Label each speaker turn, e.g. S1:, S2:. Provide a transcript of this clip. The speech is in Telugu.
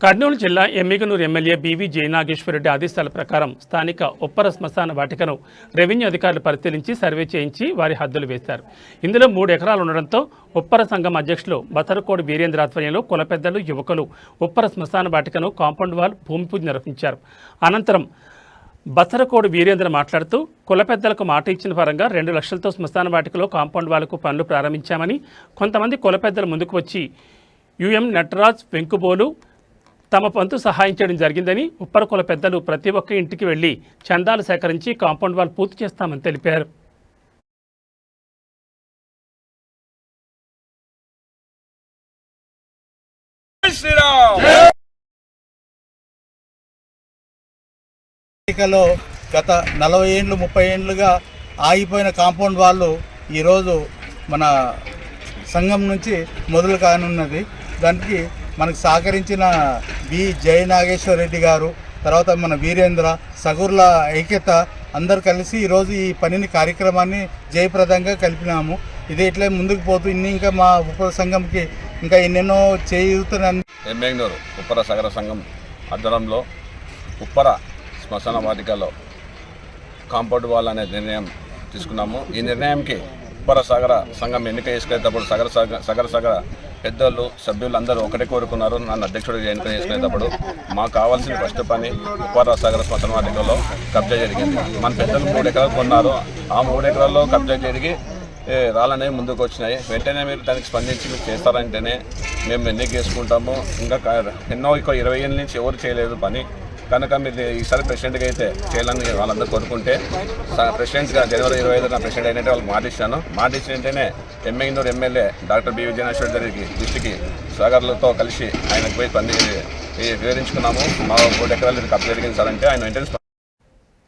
S1: కర్నూలు జిల్లా ఎమ్మిగనూరు ఎమ్మెల్యే బీవీ జయనాగేశ్వరరెడ్డి ఆదేశాల ప్రకారం స్థానిక ఉప్పర శ్మశాన వాటికను రెవెన్యూ అధికారులు పరిశీలించి సర్వే చేయించి వారి హద్దులు వేశారు. ఇందులో మూడు ఎకరాలు ఉండడంతో ఉప్పర సంఘం అధ్యక్షులు బతరకోడి వీరేంద్ర ఆధ్వర్యంలో కుల పెద్దలు యువకులు ఉప్పర శ్మశాన వాటికను కాంపౌండ్ వాల్ భూమి పూజ నిర్వహించారు. అనంతరం బసరకోడు వీరేంద్ర మాట్లాడుతూ కుల పెద్దలకు మాట ఇచ్చిన పరంగా రెండు లక్షలతో శ్మశాన వాటికలో కాంపౌండ్ వాళ్ళకు పనులు ప్రారంభించామని కొంతమంది కుల పెద్దలు ముందుకు వచ్చి యుఎం నటరాజ్ వెంకుబోలు తమ పంతు సహాయం చేయడం జరిగిందని ఉప్పర కుల పెద్దలు ప్రతి ఒక్క ఇంటికి వెళ్ళి చందాలు సేకరించి కాంపౌండ్ వాల్ పూర్తి చేస్తామని తెలిపారు.
S2: గత నలభై ఏండ్లు ముప్పై ఏండ్లుగా ఆగిపోయిన కాంపౌండ్ వాళ్ళు ఈరోజు మన సంఘం నుంచి మొదలు కానున్నది. దానికి మనకు సహకరించిన బి జయ నాగేశ్వర రెడ్డి గారు తర్వాత మన వీరేంద్ర సగుర్ల ఐక్యత అందరు కలిసి ఈరోజు ఈ పనిని కార్యక్రమాన్ని జయప్రదంగా కలిపినాము. ఇది ఇట్లే ముందుకు పోతూ ఇన్ని ఇంకా మా ఉపర సంఘంకి ఇంకా ఎన్నెన్నో చేయుతున్నాను
S3: ఎమ్మెగ్నూరు ఉప్పర సగర సంఘం ఆధ్వర్యంలో ఉప్పర శ్మశాన వాటికలో కాంపౌండ్ వాల్ అనే నిర్ణయం తీసుకున్నాము. ఈ నిర్ణయంకి ఉప్పర సాగర సంఘం ఎన్నిక చేసుకునేటప్పుడు సగర సగ సగర సగర పెద్దోళ్ళు సభ్యులు అందరూ ఒకటే కోరుకున్నారు. నన్ను అధ్యక్షుడు ఎన్నిక చేసుకునేటప్పుడు మాకు కావాల్సిన ఫస్ట్ పని ఉప్పర సాగర శ్మశాన వాటికలో కబ్జా జరిగింది. మన పెద్దలు మూడు ఎకరాలు కొన్నారు. ఆ మూడు ఎకరాల్లో కబ్జా జరిగి రాళ్ళనేవి ముందుకు వచ్చినాయి. వెంటనే మీరు దానికి స్పందించి మీరు చేస్తారంటేనే మేము ఎన్నిక చేసుకుంటాము. ఇంకా ఎన్నో ఇంకో ఇరవై ఏళ్ళ నుంచి ఎవరు చేయలేదు పని. కనుక మీరు ఈసారి ప్రెసిడెంట్గా అయితే చేయాలని వాళ్ళందరూ కోరుకుంటే ప్రెసిడెంట్గా జనవరి ఇరవై ఐదున ప్రెసిడెంట్ అయినట్టు వాళ్ళకి మాట మాటిచ్చిన వెంటనే ఎమ్మెగ్నూరు ఎమ్మెల్యే డాక్టర్ బి విజయనాశ్వర్ గారికి దృష్టికి సాగర్లతో కలిసి ఆయనకు పోయి పని వివరించుకున్నాము. మా మూడు ఎకరాలు కప్పు జరిగింది సార్ అంటే ఆయన వెంటనే